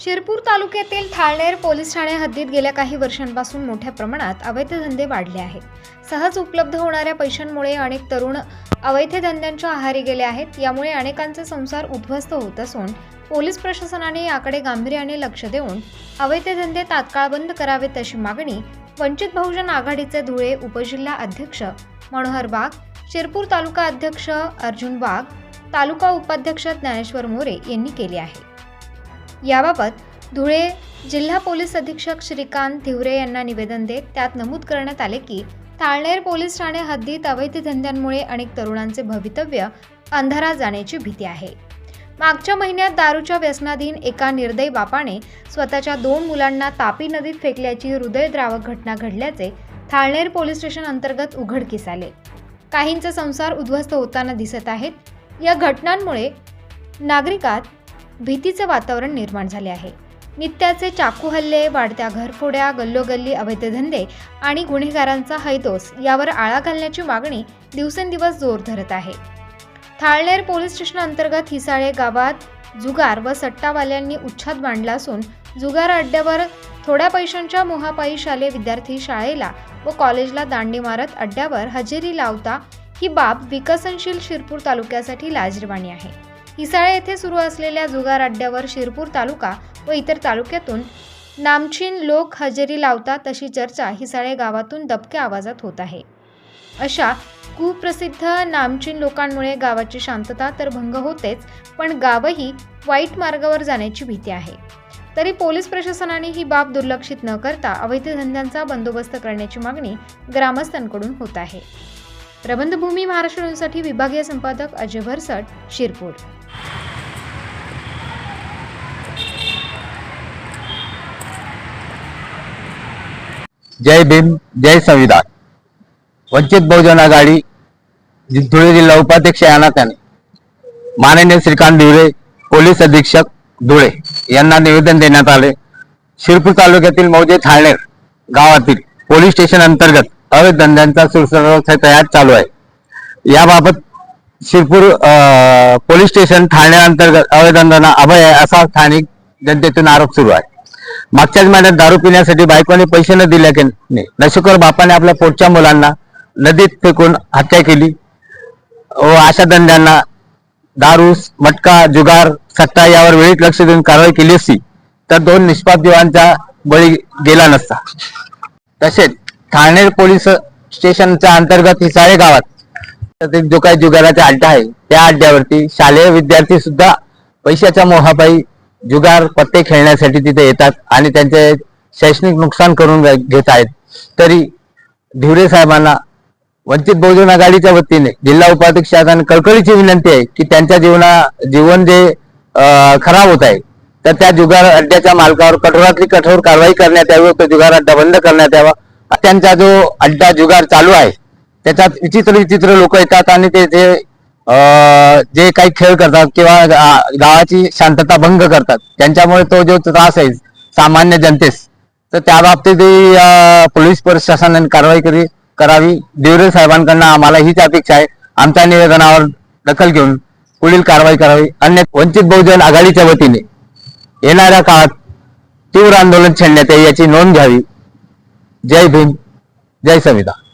शिरपूर तालुक्यातील थाळनेर पोलीस ठाणे हद्दीत गेल्या काही वर्षांपासून मोठ्या प्रमाणात अवैध धंदे वाढले आहेत. सहज उपलब्ध होणाऱ्या पैशांमुळे अनेक तरुण अवैध धंद्यांच्या आहारी गेले आहेत. यामुळे अनेकांचे संसार उद्ध्वस्त होत असून पोलीस प्रशासनाने याकडे गांभीर्याने लक्ष देऊन अवैध धंदे तात्काळ बंद करावेत अशी मागणी वंचित बहुजन आघाडीचे धुळे उपजिल्हा अध्यक्ष मनोहर वाघ शिरपूर तालुका अध्यक्ष अर्जुन वाघ तालुका उपाध्यक्ष ज्ञानेश्वर मोरे यांनी केली आहे. याबाबत धुळे जिल्हा पोलीस अधीक्षक श्रीकांत धिवरे यांना निवेदन देत त्यात नमूद करण्यात आले की ताळनेर पोलीस ठाणे हद्दीत अवैध धंद्यांमुळे अनेक तरुणांचे भवितव्य अंधारा जाण्याची भीती आहे. मागच्या महिन्यात दारूच्या व्यसनाधीन एका निर्दयी बापाने स्वतःच्या दोन मुलांना तापी नदीत फेकल्याची हृदयद्रावक घटना घडल्याचे थाळनेर पोलीस स्टेशन अंतर्गत उघडकीस आले. काहींचे संसार उद्ध्वस्त होताना दिसत आहेत. या घटनांमुळे नागरिकात भीतीचं वातावरण निर्माण झाले आहे. नित्याचे चाकू हल्ले वाढत्या घरफोड्या गल्लोगल्ली अवैध धंदे आणि गुन्हेगारांचा हैदोस यावर आळा घालण्याची मागणी दिवसेंदिवस जोर धरत आहे. थाळनेर पोलीस स्टेशन अंतर्गत हिसाळे गावात जुगार व सट्टावाल्यांनी उच्छाद मांडला असून जुगार अड्ड्यावर थोड्या पैशांच्या मोहापायी शालेय विद्यार्थी शाळेला व कॉलेजला दांडी मारत अड्ड्यावर हजेरी लावता ही बाब विकसनशील शिरपूर तालुक्यासाठी लाजिरवाणी आहे. हिसाळे येथे सुरू असलेल्या जुगार अड्ड्यावर शिरपूर तालुका व इतर तालुक्यातून नामचीन लोक हजेरी लावतात तशी चर्चा हिसाळे गावातून दबक्या आवाजात होत आहे. अशा कुप्रसिद्ध नामचीन लोकांमुळे गावाची शांतता तर भंग होतेच पण गावही वाईट मार्गावर जाण्याची भीती आहे. तरी पोलीस प्रशासनाने ही बाब दुर्लक्षित न करता अवैध धंद्यांचा बंदोबस्त करण्याची मागणी ग्रामस्थांकडून होत आहे. प्रबंधभूमी महाराष्ट्र विभागीय संपादक अजय भरसट शिरपूर. जय भीम जय संविधान. वंचित बहुजन आघाडी धुळे जिल्हा उपाध्यक्ष या नात्याने माननीय श्रीकांत दिवरे पोलीस अधीक्षक धुळे यांना निवेदन देण्यात आले. शिरपूर तालुक्यातील मौजे थाळनेर गावातील पोलीस स्टेशन अंतर्गत अवैध धंद्यांचा तयार चालू आहे. याबाबत शिरपूर पोलीस स्टेशन ठाण्याअंतर्गत अंतर्गत अवैध धंद्यांना अभय आहे असा स्थानिक जनतेतून आरोप सुरू आहे. मागच्याच महिन्यात दारू पिण्यासाठी बायकोने पैसे न दिल्याने नशुकर बापाने आपल्या पोटच्या मुलांना नदीत फेकून हत्या केली. व अशा धंद्यांना दारू मटका जुगार सट्टा यावर वेळीत लक्ष देऊन कारवाई केली असती तर दोन निष्पाप जीवांचा बळी गेला नसता. तसेच ठाणे पोलीस स्टेशनच्या अंतर्गत हिसाळे गावात जो काही जुगाराचा अड्डा आहे. त्या अड्ड्यावरती शालेय विद्यार्थी सुद्धा पैशाच्या मोहापायी जुगार पत्ते खेळण्यासाठी तिथे येतात आणि त्यांचे शैक्षणिक नुकसान करून घेत आहेत. तरी धिवरे साहेबांना वंचित बहुजन आघाडीच्या वतीने जिल्हा उपाध्यक्षांना कळकळीची विनंती आहे की त्यांच्या जीवना जीवन जे खराब होत आहे तर त्या जुगार अड्ड्याच्या मालकावर कठोरातली कठोर कारवाई करण्यात यावी तो जुगार अड्डा बंद करण्यात यावा त्यांचा जो अड्डा जुगार चालू आहे त्याच्यात विचित्र विचित्र लोक येतात आणि ते जे जे काही खेळ करतात किंवा गावाची शांतता भंग करतात. त्यांच्यामुळे तो जो त्रास आहे सामान्य जनतेस तर त्या बाबतीतही पोलीस प्रशासनाने कारवाई करी करावी. देवरे साहेबांकडनं आम्हाला हीच अपेक्षा आहे. आमच्या निवेदनावर दखल घेऊन पुढील कारवाई करावी. अन्य वंचित बहुजन आघाडीच्या वतीने येणाऱ्या काळात तीव्र आंदोलन छेडण्यात याची नोंद घ्यावी. जय भीम जय संविधान